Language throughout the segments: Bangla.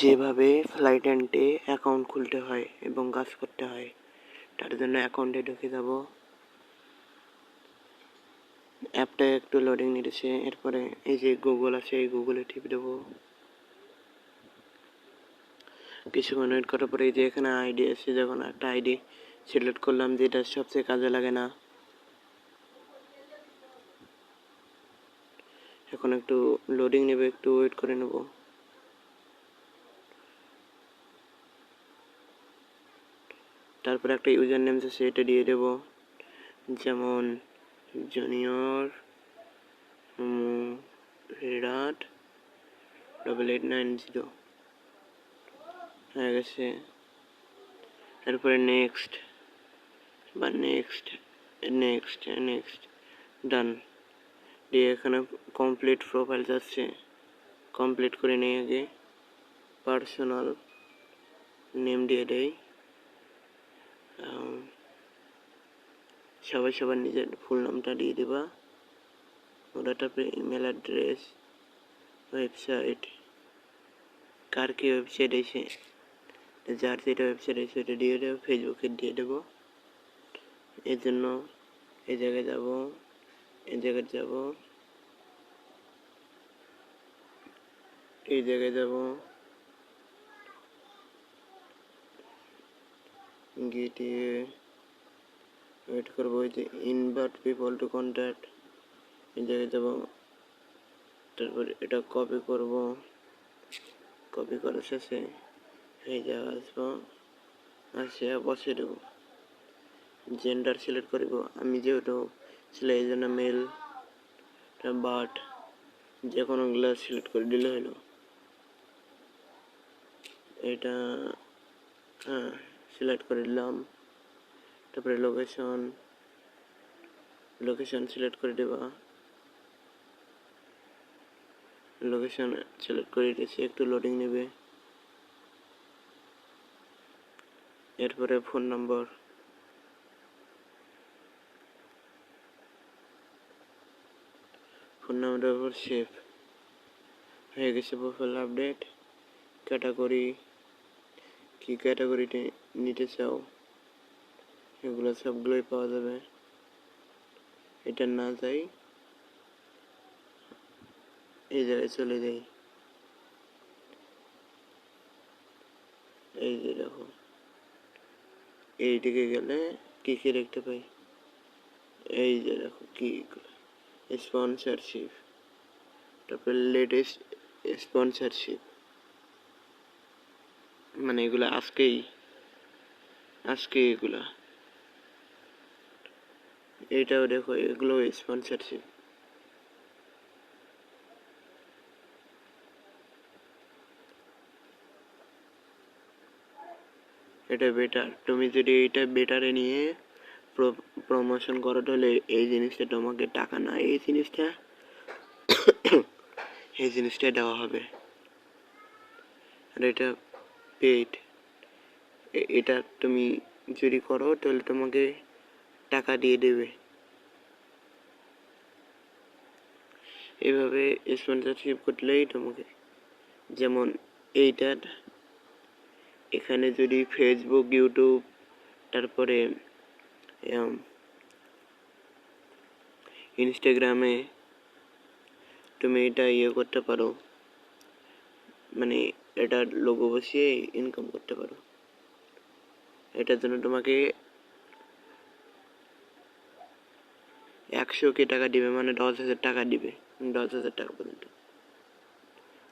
যেভাবে ফ্লাইট অ্যান্ডে অ্যাকাউন্ট খুলতে হয় এবং কাজ করতে হয়, তার জন্য অ্যাকাউন্টে ঢুকে যাব। অ্যাপটা একটু লোডিং নিতেছে, এরপরে এই যে গুগল আছে, এই গুগলে টিপ দেবো। কিছুক্ষণ ওয়েট করার পরে এই যে এখানে আইডি আছে, যখন একটা আইডি সিলেক্ট করলাম যেটা সবচেয়ে কাজে লাগে না। এখন একটু লোডিং নেবে, একটু ওয়েট করে নেব। তারপর একটা ইউজার নেম আছে এটা দিয়ে দেব। যেমন জুনিয়র বিরাট ডবল এইট নাইন জিরো হয়ে গেছে। এরপরে নেক্সট বা নেক্সট নেক্সট নেক্সট ডান দিয়ে এখানে কমপ্লিট প্রোফাইল যাচ্ছে। কমপ্লিট করে নিয়ে আগে। পার্সোনাল নেম দিয়ে দেই। সবাই সবার নিজের ফুল নামটা দিয়ে দেবা। ওটা তারপরে ইমেল অ্যাড্রেস ওয়েবসাইট কার কি ওয়েবসাইট এসে যার যেটা ওয়েবসাইট আছে সেটা দিয়ে দেবো ফেসবুকে দিয়ে দেবো। এর জন্য এই জায়গায় যাব, এই জায়গায় যাব, এই জায়গায় যাব। গিয়ে ওয়েট করব ওই যে ইনভার্ট পিপল টু কন্ট্যাক্ট এই জায়গায় যাব। তারপর এটা কপি করব। কপি করার শেষে এই জায়গায় আসব। আসে বসে দেবো জেন্ডার সিলেক্ট করব। আমি যেহেতু ছেলে, এই জন্য মেল বাট যে কোনোগুলো সিলেক্ট করে দিলে হলো এটা হ্যাঁ সিলেক্ট করে দিলাম। তারপরে লোকেশন লোকেশন সিলেক্ট করে দেবা। লোকেশন সিলেক্ট করে দিয়েছি, একটু লোডিং নেবে। এরপরে ফোন নম্বর ফোন নাম্বারের উপর সেভ হয়ে গেছে প্রোফাইল আপডেট ক্যাটাগরি কি ক্যাটাগরিতে নিতে চাও? এগুলো সবগুলোই পাওয়া যাবে। এটা না যাই এই জায়গায় চলে যাই। এই যে দেখো। এইদিকে গেলে কি কি দেখতে পাই? এই যে দেখো কি স্পন্সরশিপ তারপর লেটেস্ট স্পন্সরশিপ মানে এগুলো আজকেই। আজকে এগুলা। এটাও দেখো, এগুলো স্পন্সরশিপ এটা বেটার তুমি যদি এটা বেটারে নিয়ে প্রমোশন করো, তাহলে এই জিনিসটা তোমাকে টাকা না, এই জিনিসটা এই জিনিসটা দেওয়া হবে। আর এটা পেড এটা তুমি যদি করো, তাহলে তোমাকে টাকা দিয়ে দেবে। এভাবে স্পন্সরশিপ করলেই তোমাকে যেমন এইটার, এখানে যদি ফেসবুক ইউটিউব তারপরে ইনস্টাগ্রামে তুমি এটা ইয়ে করতে পারো। মানে এটা লোগো বসিয়ে ইনকাম করতে পারো। এটার জন্য তোমাকে একশো কে টাকা দিবে মানে দশ হাজার টাকা দিবে। দশ হাজার টাকা পর্যন্ত।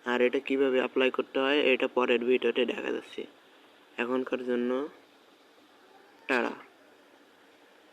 আর এটা কীভাবে অ্যাপ্লাই করতে হয়, এটা পরের ভিডিওতে দেখা যাচ্ছে। এখনকার জন্য, টাটা।